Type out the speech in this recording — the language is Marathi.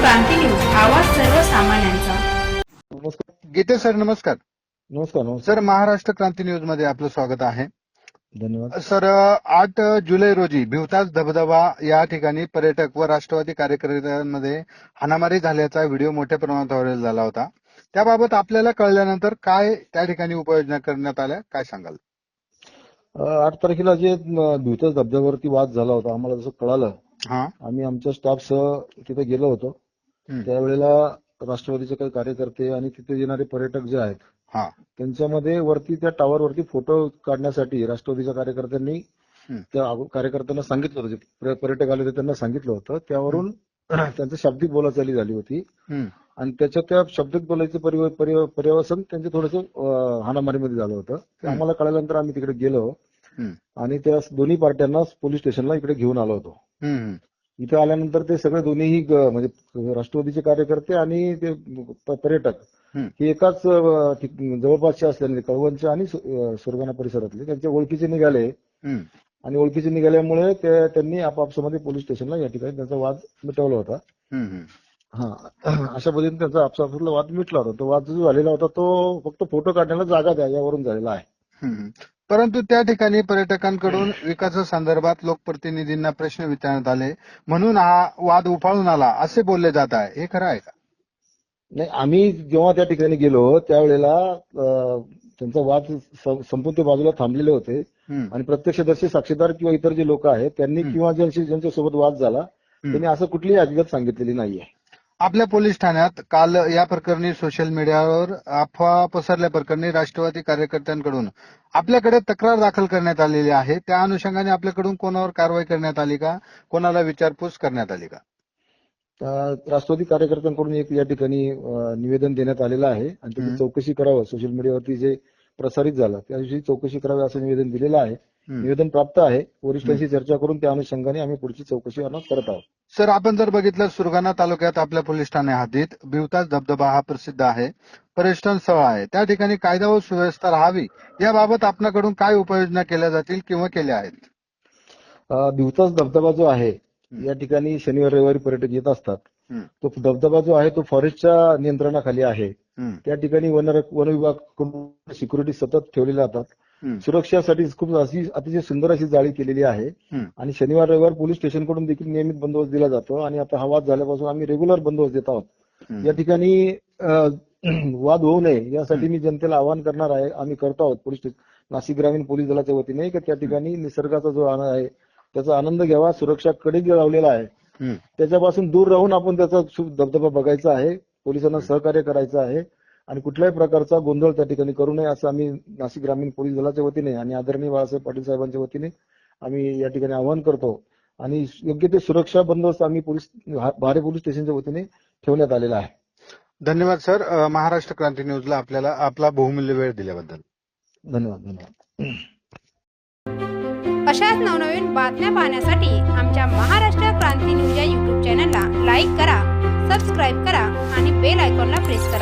क्रांती न्यूज आवाज सर्वसामान्यांचा. नमस्कार. गीते सर नमस्कार. नमस्कार नमस्कार. सर महाराष्ट्र क्रांती न्यूजमध्ये आपलं स्वागत आहे. धन्यवाद. सर आठ जुलै रोजी भिवताच धबधबा या ठिकाणी पर्यटक व राष्ट्रवादी कार्यकर्त्यांमध्ये हाणामारी झाल्याचा व्हिडिओ मोठ्या प्रमाणात व्हायरल झाला होता. त्याबाबत आपल्याला कळल्यानंतर काय त्या ठिकाणी उपाययोजना करण्यात आल्या काय सांगाल? आठ तारखेला जे भिवताच धबधब्यावरती वाद झाला होता आम्हाला जसं कळालं हा. आम्ही आमच्या स्टाफसह तिथे गेलो होतो. त्यावेळेला राष्ट्रवादीचे काही कार्यकर्ते आणि तिथे येणारे पर्यटक जे आहेत हा त्यांच्यामध्ये वरती त्या टावरवरती फोटो काढण्यासाठी राष्ट्रवादीच्या कार्यकर्त्यांनी. त्या कार्यकर्त्यांना सांगितलं होतं जे पर्य- पर्यटक आले होते त्यांना सांगितलं होतं त्यावरून त्यांचं शाब्दिक बोलाचाली झाली होती. आणि त्याच्या त्या शब्दिक बोलायचं पर्यवसन त्यांचे थोडंसं हाणामारीमध्ये झालं होतं. आम्हाला कळल्यानंतर आम्ही तिकडे गेलो. आणि त्या दोन्ही पार्ट्यांना पोलीस स्टेशनला इकडे घेऊन आलो होतो. इथे आल्यानंतर ते सगळे दोन्हीही म्हणजे राष्ट्रवादीचे कार्यकर्ते आणि ते पर्यटक. हे एकाच जवळपासचे असल्याने कळवणचे आणि सुरगाणा परिसरातले त्यांच्या ओळखीचे निघाले. आणि ओळखीचे निघाल्यामुळे ते त्यांनी आपापसामध्ये पोलीस स्टेशनला या ठिकाणी त्यांचा वाद मिटवला होता. हा अशा पद्धतीने त्यांचा आपसापसातला वाद मिटला होता तो वाद जो झालेला होता तो फक्त फोटो काढण्याला जागा द्या यावरून झालेला आहे. परंतु त्या ठिकाणी पर्यटकांकडून विकासासंदर्भात लोकप्रतिनिधींना प्रश्न विचारण्यात आले. म्हणून हा वाद उफाळून आला असे बोलले जात आहे. हे खरं आहे का? नाही आम्ही जेव्हा त्या ठिकाणी गेलो त्यावेळेला त्यांचा वाद स- संपूर्ण ते बाजूला थांबलेले होते. आणि प्रत्यक्षदर्शी साक्षीदार किंवा इतर जे लोक आहेत त्यांनी. किंवा ज्यांशी ज्यांच्यासोबत वाद झाला त्यांनी असं कुठलीही हकीकत सांगितलेली नाहीये. आपल्या पोलीस ठाण्यात काल या प्रकरणी सोशल मीडियावर अफवा पसरल्या प्रकरणी राष्ट्रवादी कार्यकर्त्यांकडून आपल्याकडे तक्रार दाखल करण्यात आलेली आहे. त्या अनुषंगाने आपल्याकडून कोणावर कारवाई करण्यात आली का? कोणाला विचारपूस करण्यात आली का? राष्ट्रवादी कार्यकर्त्यांकडून एक या ठिकाणी निवेदन देण्यात आलेलं आहे. आणि त्याची. चौकशी करावं. सोशल मीडियावरती जे प्रसारित झालं त्याविषयी चौकशी करावी असं निवेदन दिलेलं आहे. निवेदन प्राप्त आहे. वरिष्ठांशी चर्चा करून त्या अनुषंगाने आम्ही पुढची चौकशी करत आहोत. सर आपण जर बघितलं सुरगाणा तालुक्यात आपल्या पोलीस ठाणे हद्दीत भिवताच धबधबा हा प्रसिद्ध आहे. पर्यटन स्थळ आहे. त्या ठिकाणी कायदा व सुव्यवस्था राहावी याबाबत आपल्याकडून काय उपाययोजना केल्या जातील किंवा केल्या आहेत? दिवसाच धबधबा जो आहे या ठिकाणी शनिवार रविवारी पर्यटक येत असतात. तो धबधबा जो आहे तो फॉरेस्टच्या नियंत्रणाखाली आहे. त्या ठिकाणी वन वन विभागाकडून सिक्युरिटी सतत ठेवलेल्या जातात. सुरक्षेसाठी खूप अशी अतिशय सुंदर अशी जाळी केलेली आहे. आणि शनिवार रविवार पोलीस स्टेशनकडून देखील नियमित बंदोबस्त दिला जातो आणि आता हा वाद झाल्यापासून आम्ही रेग्युलर बंदोबस्त देत आहोत. या ठिकाणी वाद होऊ नये यासाठी मी जनतेला आवाहन करणार आहे. आम्ही करतो आहोत पोलीस नाशिक ग्रामीण पोलीस दलाच्या वतीने की त्या ठिकाणी निसर्गाचा जो आनंद आहे त्याचा आनंद घ्यावा. सुरक्षा कडे लावलेला आहे. त्याच्यापासून दूर राहून आपण त्याचा धबधबा बघायचा आहे. पोलिसांना सहकार्य करायचं आहे. आणि कुठल्याही प्रकारचा गोंधळ त्या ठिकाणी करू नये असं आम्ही नाशिक ग्रामीण पोलीस दलाच्या वतीने आणि आदरणीय बाळासाहेब पाटील साहेबांच्या वतीने आम्ही या ठिकाणी आवाहन करतो. आणि योग्य ते सुरक्षा बंदोबस्त आम्ही पोलीस भारे पोलीस स्टेशनच्या वतीने ठेवण्यात आलेला आहे. धन्यवाद सर. महाराष्ट्र क्रांती न्यूजला आपल्याला आपला बहुमूल्य वेळ दिल्याबद्दल. धन्यवाद धन्यवाद. अशाच नवनवीन बातम्या पाहण्यासाठी आमच्या महाराष्ट्र क्रांती न्यूज या यूट्यूब चॅनलला लाईक करा सबस्क्राईब करा आणि बेल आयकॉनला प्रेस करा.